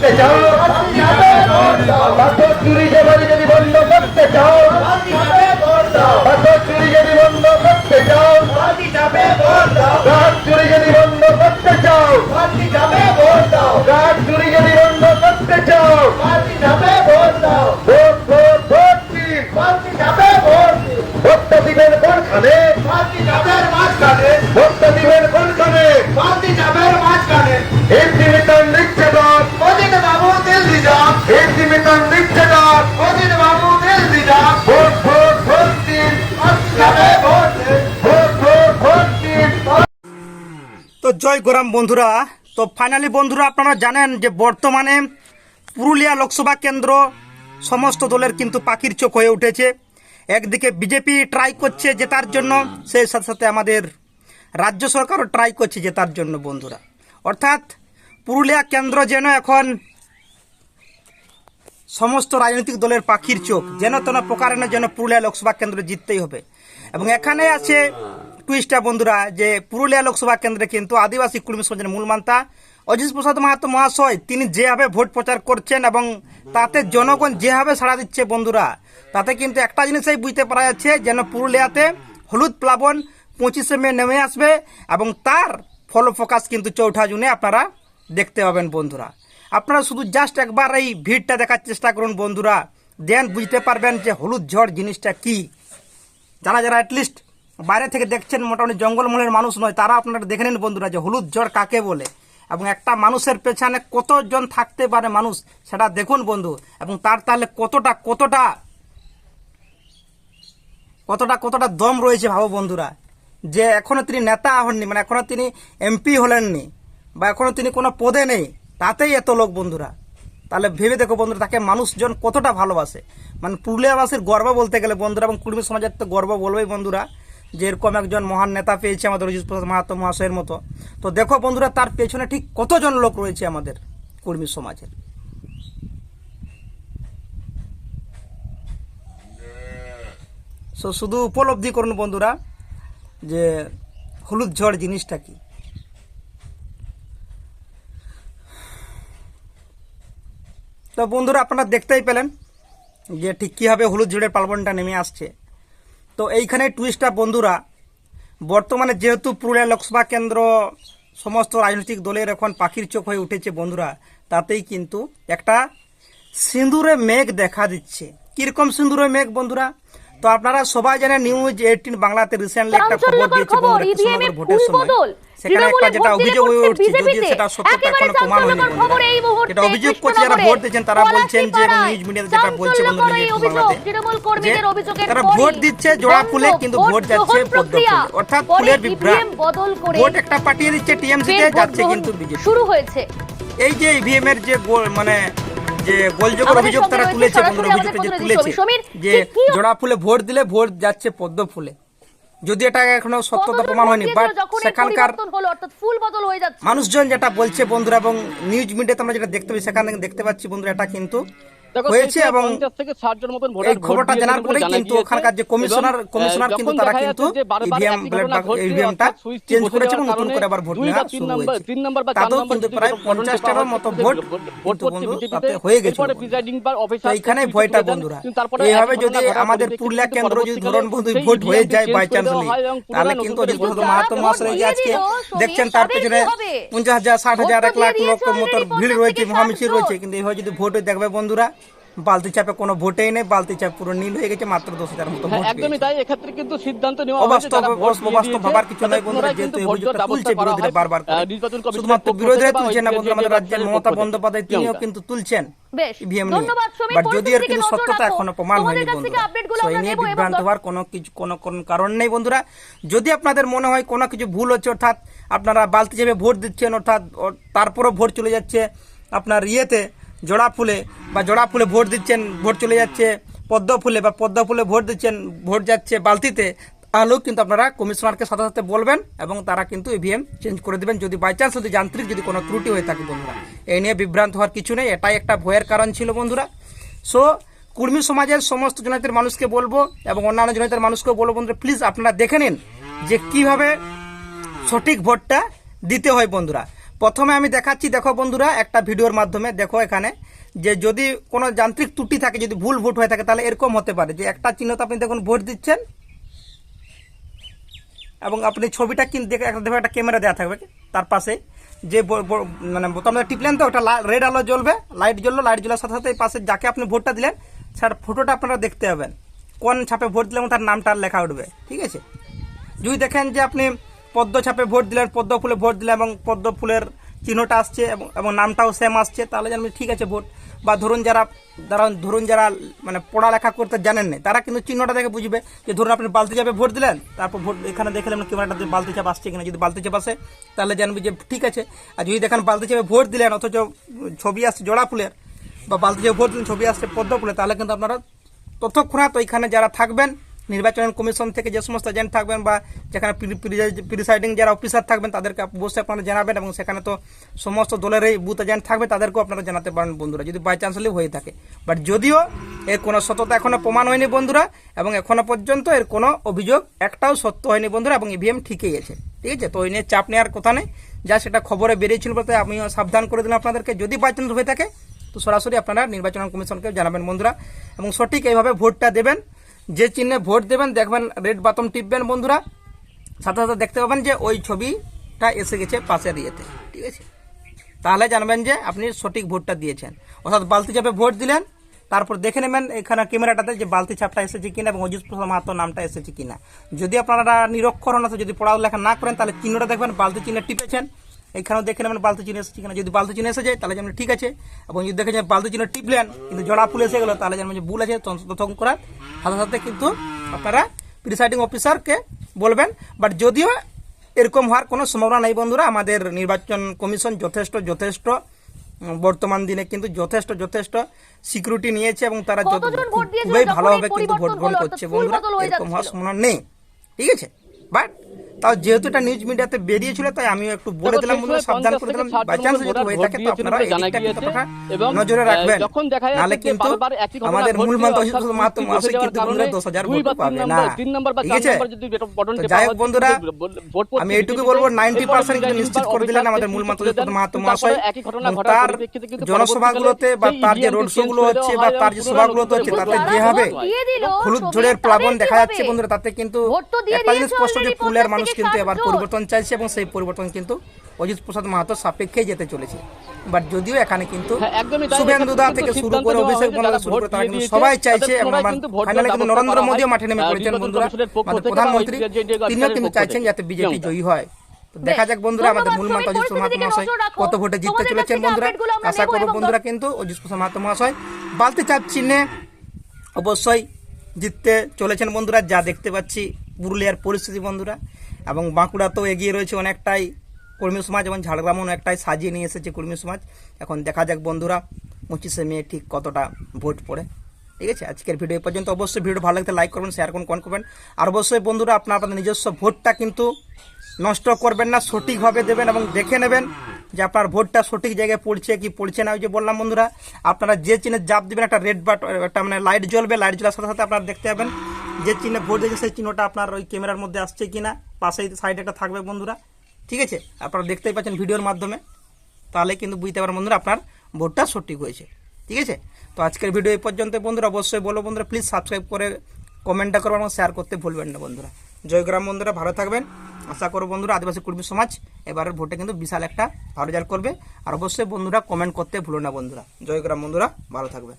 再加油 জয় গোরাম বন্ধুরা। তো ফাইনালি বন্ধুরা, আপনারা জানেন যে বর্তমানে পুরুলিয়া লোকসভা কেন্দ্র সমস্ত দলের কিন্তু পাখির চোখ হয়ে উঠেছে। একদিকে বিজেপি ট্রাই করছে জেতার জন্য, সেই সাথে সাথে আমাদের রাজ্য সরকারও ট্রাই করছে জেতার জন্য বন্ধুরা। অর্থাৎ পুরুলিয়া কেন্দ্র যেন এখন সমস্ত রাজনৈতিক দলের পাখির চোখ, যেন তেন প্রকারেণ যেন পুরুলিয়া লোকসভা কেন্দ্র জিততেই হবে। এবং এখানে আছে টুইস্টা বন্ধুরা, যে পুরুলিয়া লোকসভা কেন্দ্রে কিন্তু আদিবাসী কুর্মী সমাজের মূল মান্তা অজিত প্রসাদ মাহাতো মহাশয়, তিনি যেভাবে ভোট প্রচার করছেন এবং তাতে জনগণ যেভাবে সাড়া দিচ্ছে বন্ধুরা, তাতে কিন্তু একটা জিনিসই বুঝতে পারা যাচ্ছে যেন পুরুলিয়াতে হলুদ প্লাবন পঁচিশে মে নেমে আসবে এবং তার ফল ফোকাস কিন্তু চৌঠা জুনে আপনারা দেখতে পাবেন বন্ধুরা। আপনারা শুধু জাস্ট একবার এই ভিড়টা দেখার চেষ্টা করুন বন্ধুরা দেন বুঝতে পারবেন যে হলুদ ঝড় জিনিসটা কি। যারা যারা অ্যাটলিস্ট বাইরে থেকে দেখছেন মোটামুটি জঙ্গলমহলের মানুষ নয়, তারা আপনারা দেখে নিন বন্ধুরা যে হলুদ ঝড় কাকে বলে। এবং একটা মানুষের পেছনে কতজন থাকতে পারে মানুষ, সেটা দেখুন বন্ধু। এবং তার তাহলে কতটা কতটা কতটা কতটা দম রয়েছে ভাবো বন্ধুরা। যে এখনও তিনি নেতা হননি মানে এখনও তিনি এমপি হলেননি, বা এখনও তিনি কোনো পদে নেই, তাতেই এত লোক বন্ধুরা। তাহলে ভেবে দেখো বন্ধুরা, তাকে মানুষজন কতটা ভালোবাসে। মানে পুরুলিয়াবাসীর গর্ব বলতে গেলে বন্ধুরা, এবং কুর্মী সমাজের তো গর্ব বলবেই বন্ধুরা। যে এরকম একজন মহান নেতা পেয়েছে আমাদের অজিত প্রসাদ মাহাতো মহাশয়ের মতো। তো দেখো বন্ধুরা, তার পেছনে ঠিক কতজন লোক রয়েছে আমাদের কর্মী সমাজের? সো শুধু উপলব্ধি করুন বন্ধুরা যে হলুদ ঝড় জিনিসটা কি? তো বন্ধুরা, আপনারা দেখতেই পেলেন যে ঠিক কীভাবে হলুদ ঝড়ের পার্বণটা নেমে আসছে। তো এইখানে টুইস্টটা বন্ধুরা, বর্তমানে যেহেতু পুরুলিয়া লোকসভা কেন্দ্র সমস্ত রাজনৈতিক দলের এখন পাখির চোখ হয়ে উঠেছে, বন্ধুরা, তাতেই কিন্তু একটা সিঁদুরে মেঘ দেখা দিচ্ছে। কীরকম সিঁদুরে মেঘ, বন্ধুরা? তো আপনারা সবাই জানেন নিউজ এইটিন বাংলাতে রিসেন্টলি একটা খবর দিয়েছে বন্ধুরা কৃষ্ণনগর ভোটের সময়। সেখানে একটা যেটা অভিযোগ হয়ে উঠছে বিজেপিতে সেটা সত্যতা এখনও প্রমাণ হয়নি যেটা অভিযোগ করছে যারা ভোট দিচ্ছেন তারা বলছেন যে এবং নিউজ মিডিয়াতে যেটা বলছে বন্ধুরা বাংলাতে। তারা ভোট দিচ্ছে জোড়া ফুলে কিন্তু ভোট যাচ্ছে পদ্ম অর্থাৎ ফুলের বিভ্রাট। করে ভোট একটা পাঠিয়ে দিচ্ছে টিএমসি তে ফের যাচ্ছে কিন্তু বিজেপি। শুরু হয়েছে। এই যে ইভিএম এর যে মানে যে গোলযোগের অভিযোগ তারা তুলেছে বন্ধুরা অভিযোগটা যে তুলেছে যে জোড়া ফুলে ভোট দিলে ভোট যাচ্ছে পদ্ম ফুলে। যদি এটা এখনও সত্যতা প্রমাণ হয়নি বাট সেখানকার মানুষজন যেটা বলছে বন্ধুরা এবং নিউজ মিডিয়াতে আমরা যেটা দেখতে পাচ্ছি সেখান থেকে দেখতে পাচ্ছি বন্ধুরা এটা কিন্তু হয়েছে এবং এই খবরটা জানার জানা কিন্তু ওখানকার যে কমিশনার কমিশনার কিন্তু তারা কিন্তু ইভিএম ইভিএমটা চেঞ্জ করেছে এবং নতুন করে আবার ভোট নেওয়া শুরু হয়েছে। তাতেও কিন্তু প্রায় পঞ্চাশটার মতো ভোট কিন্তু বন্ধু তাতে হয়ে গেছে এইখানে ভয়টা বন্ধুরা। এইভাবে যদি আমাদের পুরুলিয়া কেন্দ্র যদি ধরুন বন্ধু ভোট হয়ে যায় বাই চান্স তাহলে কিন্তু অজিত প্রসাদ মাহাতো মহাশয় যে আজকে দেখছেন তার পেছনে পঞ্চাশ হাজার ষাট হাজার এক লাখ দিয়েছে মতো ভিড় রয়েছে মহামিছিল রয়েছে কিন্তু এইভাবে যদি ভোট হয়ে দেখবে বন্ধুরা বালতি চাপে কোনো ভোটেই নেই বালতি চাপ পুরো নীল হয়ে গেছে মাত্র দশ হাজার মতো হ্যাঁ, একদমই তাই এক্ষেত্রে কিন্তু সিদ্ধান্ত নেওয়া অবাস্তব অবাস্তব ভাবার কিছু নয় বন্ধুরা যেহেতু এই অভিযোগটা তুলছে বিরোধীরা বারবার শুধুমাত্র বিরোধীরা বা তুলছে না আমাদের রাজ্যের মমতা বন্দ্যোপাধ্যায় তিনিও কিন্তু তুলছেন। বেশ ইভিএম নিয়ে। বাট যদি এর কিন্তু সত্যতা এখনও প্রমাণ হয়নি বন্ধুরা। এই নিয়ে বিভ্রান্ত হওয়ার কোনো কিছু কোনো কোনো কারণ নেই বন্ধুরা। যদি আপনাদের মনে হয় কোনো কিছু ভুল হচ্ছে অর্থাৎ আপনারা বালতি চেপে ভোট দিচ্ছেন অর্থাৎ তারপরও ভোট চলে যাচ্ছে আপনার ইয়েতে জোড়া ফুলে বা জোড়া ফুলে ভোট দিচ্ছেন, ভোট চলে যাচ্ছে, পদ্ম ফুলে বা পদ্ম ফুলে ভোট দিচ্ছেন, ভোট যাচ্ছে বালতিতে, তাহলেও কিন্তু আপনারা কমিশনারকে সাথে সাথে বলবেন এবং তারা কিন্তু ইভিএম চেঞ্জ করে দেবেন। যদি বাই চান্স যদি যান্ত্রিক যদি কোনো ত্রুটি হয়ে থাকে বন্ধুরা এই নিয়ে বিভ্রান্ত হওয়ার কিছু নেই, এটাই একটা ভয়ের কারণ ছিল বন্ধুরা। সো কুর্মী সমাজের সমস্ত জনতার মানুষকে বলব এবং অন্যান্য জনতার মানুষকেও বলব বন্ধুরা প্লিজ আপনারা দেখে নিন যে কীভাবে সঠিক ভোটটা দিতে হয় বন্ধুরা। প্রথমে আমি দেখাচ্ছি, দেখো বন্ধুরা, একটা ভিডিওর মাধ্যমে, দেখো এখানে, যে যদি কোনো যান্ত্রিক ত্রুটি থাকে, যদি ভুল ভোট হয়ে থাকে, তাহলে এরকম হতে পারে। যে একটা চিহ্নতে আপনি দেখুন, ভোট দিচ্ছেন, এবং আপনি ছবিটা কিন্তু দেখে একটা দেখো একটা ক্যামেরা দেওয়া থাকবে, তার পাশে, যে মানে বোতামটা টিপলেন তো, ওটা রেড আলো জ্বলবে, লাইট জ্বললো, লাইট জ্বলার সাথে সাথে পাশে যাকে আপনি ভোটটা দিলেন স্যার ফটোটা আপনারা দেখতে পাবেন। কোন ছাপে ভোট দিলেন তার নামটা লেখা উঠবে, ঠিক আছে? যদি দেখেন যে আপনি পদ্ম ছাপে ভোট দিলেন পদ্ম ফুলে ভোট দিলেন এবং পদ্ম ফুলের চিহ্নটা আসছে এবং এবং নামটাও সেম আসছে, তাহলে জানবেন ঠিক আছে ভোট। বা ধরুন যারা যারা, ধরুন যারা মানে পড়ালেখা করতে জানেন না তারা কিন্তু চিহ্নটা দেখে বুঝবে যে ধরুন আপনি বালতি চাপে ভোট দিলেন, তারপর ভোট এখানে দেখলেন ক্যামেরাটাতে বালতি চাপ আসছে কিনা, যদি বালতি চাপ আসে, তাহলে জানবে যে ঠিক আছে। আর যদি দেখেন বালতি চাপে ভোট দিলেন, অথচ ছবি আসছে জোড়া ফুলের, বা বালতি চাপে ভোট দিলেন, ছবি আসছে পদ্ম ফুলের, তাহলে কিন্তু আপনারা ততক্ষণাৎ ওইখানে যারা থাকবেন নির্বাচন কমিশন থেকে যে সমস্ত এজেন্ট থাকবেন বা যেখানে প্রিসাইডিং যারা অফিসার থাকবেন, তাদেরকে অবশ্যই আপনারা জানাবেন এবং সেখানে তো সমস্ত দলেরই বুথ এজেন্ট থাকবে, তাদেরকেও আপনারা জানাতে পারেন বন্ধুরা, যদি বাই চান্সলি হয়ে থাকে। বাট যদিও এর কোনো সততা এখনও প্রমাণ হয়নি বন্ধুরা, এবং এখনও পর্যন্ত এর কোনো অভিযোগ একটাও সত্য হয়নি বন্ধুরা, এবং ইভিএম ঠিকই আছে। ঠিক আছে? তো ওই নিয়ে চাপ নেওয়ার কথা নেই। যা সেটা খবরে বেরিয়েছিল বলতে আমিও সাবধান করে দিলাম আপনাদেরকে। যদি বাই চান্স হয়ে থাকে, তো সরাসরি আপনারা নির্বাচন কমিশনকে জানাবেন বন্ধুরা, এবং সঠিক এইভাবে ভোটটা দেবেন। যে চিহ্নে ভোট দেবেন, দেখবেন রেড বাটন টিপবেন বন্ধুরা। সাথে সাথে দেখতে পাবেন যে ওই ছবিটা এসে গেছে পাশের ইয়েতে ঠিক আছে? তাহলে জানবেন যে আপনি সঠিক ভোটটা দিয়েছেন। অর্থাৎ বালতি চাপে ভোট দিলেন, তারপর দেখে নেবেন এখানে ক্যামেরাটাতে যে বালতি ছাপটা এসেছে কিনা এবং অজিত প্রসাদ মাহাতো নামটা এসেছে কিনা। যদি আপনারা নিরক্ষর হন যদি পড়ালেখা না করেন, তাহলে চিহ্নটা দেখবেন, বালতি চিহ্নে টিপেছেন। এখানেও দেখে নেবেন বালতি চিহ্ন এসেছে কিনা যদি বালতি চিহ্ন এসে যায় তাহলে জানবেন ঠিক আছে। এবং যদি দেখে যায় বালতি চিহ্ন টিপলেন কিন্তু জড়া ফুল এসে গেলো তাহলে জানবেন যে ভুল আছে তখন করার সাথে সাথে কিন্তু আপনারা প্রিসাইডিং অফিসারকে বলবেন। বাট যদিও এরকম হওয়ার কোনো সম্ভাবনা নেই বন্ধুরা আমাদের নির্বাচন কমিশন যথেষ্ট যথেষ্ট বর্তমান দিনে কিন্তু যথেষ্ট যথেষ্ট সিকিউরিটি নিয়েছে এবং তারা খুবই ভালোভাবে কিন্তু ভোট গ্রহণ করছে বন্ধুরা। এরকম হওয়ার সম্ভাবনা নেই ঠিক আছে? বাট তাও যেহেতু এটা নিউজ মিডিয়াতে বেরিয়েছিল তাই আমিও একটু বলে দিলাম বন্ধুরা সাবধান করে দিলাম। বাই চান্স যদি হয়ে থাকে তো আপনারা বলে জানা কিন্তু এবং, নজরে রাখবেন। যখন দেখা যাচ্ছে নাহলে যে কিন্তু বারবার একই ঘটনা আমাদের মূল মন্ত্র অজিত মাহাতো কুস্তি কিন্তু বন্ধুরা কারণে দশ হাজার দুই ভোট পাবে না তিন নম্বর বা চার নম্বর যদি বেট- বটন তো টেপা যাই হোক বন্ধুরা আমি এইটুকু বলব দিতে নাইনটি এরপর পার্সেন্ট কিন্তু নিশ্চিত করে দিলেন আমাদের মূল মন্ত্র মাহাতো তারপরে মহাশয়। একই ঘটনা ঘটার তার পরিপ্রেক্ষিতে কিন্তু জনসভাগুলোতে বা তার যে রোড change করে হচ্ছে বা তার যে এবং সভাগুলোতে হচ্ছে তাতে ভোট যে হবে হয়। হলুদ ঝড়ের প্লাবন দেখা যাচ্ছে বন্ধুরা তাতে কিন্তু ভোট তো দিয়ে একটা জিনিস দিয়েছে স্পষ্ট যে ফুলের মানুষ কিন্তু এবার পরিবর্তন চাইছে এবং সেই পরিবর্তন কিন্তু অজিত প্রসাদ মাহাতো সাপেক্ষেই যেতে চলেছে। বাট যদিও এখানে কিন্তু হ্যাঁ, শুভেন্দু দা থেকে শুরু করে অভিষেক বন্দ্যোপাধ্যায় শুরু করে তারা কিন্তু সবাই চাইছে এবং ফাইনালে কিন্তু নরেন্দ্র মোদীও মাঠে নেমে পড়েছেন বন্ধুরা। বা প্রধানমন্ত্রী তিনিও কিন্তু চাইছেন যাতে বিজেপি জয়ী হয়। দেখা যাক বন্ধুরা আমাদের মূল সবাই মাতা অজিত মাহাতো মহাশয় কত ভোটে জিততে চলেছেন বন্ধুরা? আশা করব বন্ধুরা কিন্তু অজিত প্রসাদ মাহাতো মহাশয় বালতি চাপ চিহ্নে অবশ্যই জিততে চলেছেন বন্ধুরা যা দেখতে পাচ্ছি পুরুলিয়ার পরিস্থিতি বন্ধুরা। এবং বাঁকুড়া তো এগিয়ে রয়েছে অনেকটাই কর্মী সমাজ এবং ঝাড়গ্রামও অনেকটাই সাজিয়ে নিয়ে এসেছে কর্মী সমাজ। এখন দেখা যাক বন্ধুরা পঁচিশে মে ঠিক কতটা ভোট পড়ে। ঠিক আছে? আজকের ভিডিও পর্যন্ত অবশ্যই ভিডিও ভালো লাগতে লাইক করবেন শেয়ার করুন কমেন্ট করবেন। আর অবশ্যই বন্ধুরা আপনার আপনাদের নিজস্ব ভোটটা কিন্তু নষ্ট করবেন না, সঠিকভাবে দেবেন এবং দেখে নেবেন যে আপনার ভোটটা সঠিক জায়গায় পড়ছে কি পড়ছে না। ওই যে বললাম বন্ধুরা, আপনারা যে চিহ্নে জাপ দিবেন, একটা রেড বাট একটা মানে লাইট জ্বলবে লাইট জ্বলার সাথে সাথে আপনারা দেখতে পাবেন যে চিহ্নে ভোট দিয়েছে, সেই চিহ্নটা আপনার ওই ক্যামেরার মধ্যে আসছে কিনা। পাশেই সাইডে একটা থাকবে বন্ধুরা, ঠিক আছে? আপনারা দেখতেই পাচ্ছেন ভিডিওর মাধ্যমে। তাহলে কিন্তু বুঝতে পারেন বন্ধুরা, আপনার ভোটটা সঠিক হয়েছে, ঠিক আছে? তো আজকের ভিডিও এই পর্যন্ত, বন্ধুরা, অবশ্যই বলো বন্ধুরা প্লিজ সাবস্ক্রাইব করে কমেন্টটা করবেন এবং শেয়ার করতে ভুলবেন না বন্ধুরা। জয়গ্রাম বন্ধুরা, ভালো থাকবেন। আশা করো বন্ধুরা, আদিবাসী কর্মী সমাজ এবারের ভোটে কিন্তু বিশাল একটা ভালো রেজাল্ট করবে। আর অবশ্যই বন্ধুরা কমেন্ট করতে ভুলো না বন্ধুরা। জয়গ্রাম বন্ধুরা, ভালো থাকবে